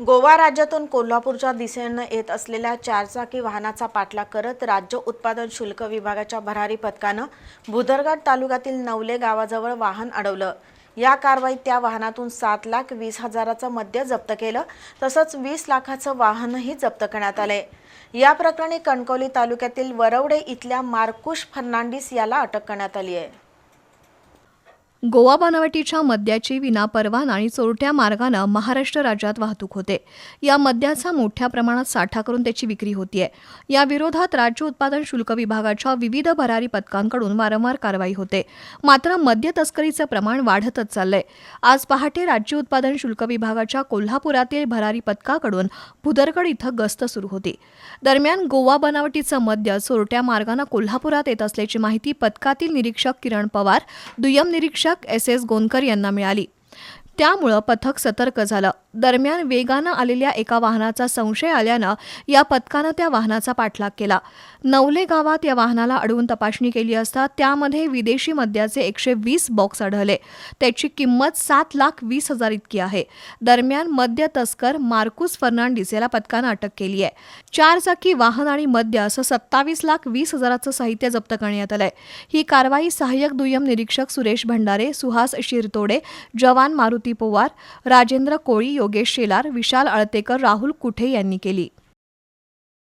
गोवा राज्यातून कोल्हापूरच्या दिशेनं येत असलेल्या चारचाकी वाहनाचा पाठलाग करत राज्य उत्पादन शुल्क विभागाच्या भरारी पथकानं भुदरगड तालुक्यातील नवले गावाजवळ वाहन अडवलं. या कारवाईत त्या वाहनातून सात लाख वीस हजाराचं मद्य जप्त केलं तसंच वीस लाखाचं वाहनही जप्त करण्यात आले या प्रकरणी कणकवली तालुक्यातील वरवडे इथल्या मार्कुश फर्नांडिस याला अटक करण्यात आली आहे गोवा बनावटीच्या मद्याची विनापरवाना आणि चोरट्या मार्गानं महाराष्ट्र राज्यात वाहतूक होते. या मद्याचा मोठ्या प्रमाणात साठा करून त्याची विक्री होतीये. या विरोधात राज्य उत्पादन शुल्क विभागाच्या विविध भरारी पथकांकडून वारंवार कारवाई होते. मात्र मद्य तस्करीचं प्रमाण वाढतच चाललंय. आज पहाटे राज्य उत्पादन शुल्क विभागाच्या कोल्हापुरातील भरारी पथकाकडून भुदरगड इथं गस्त सुरू होती. दरम्यान गोवा बनावटीचं मद्य चोरट्या मार्गानं कोल्हापुरात येत असल्याची माहिती पथकातील निरीक्षक किरण पवार दुय्यम निरीक्षक एस एस गोनकर यांना मिळाली. त्यामुळं पथक सतर्क झालं. दरम्यान वेगानं आलेल्या एका वाहनाचा संशय आल्यानं या पथकानं त्या वाहनाचा पाठलाग केला. नवले गावात या वाहनाला अडवून तपासणी केली असता त्यामध्ये विदेशी मद्याचे एकशे वीस बॉक्स आढळले. त्याची किंमत सात लाख वीस हजार इतकी आहे. दरम्यान मद्य तस्कर मार्कुस फर्नांडिस याला पथकानं अटक केली आहे चार चाकी वाहन आणि मद्य असं सत्तावीस लाख वीस हजाराचं साहित्य जप्त करण्यात आलंय. ही कारवाई सहाय्यक दुय्यम निरीक्षक सुरेश भंडारे सुहास शिरतोडे जवान मारुती पोवार राजेंद्र कोळी योगेश शेलार विशाल अळतेकर राहुल कुठे यांनी केली?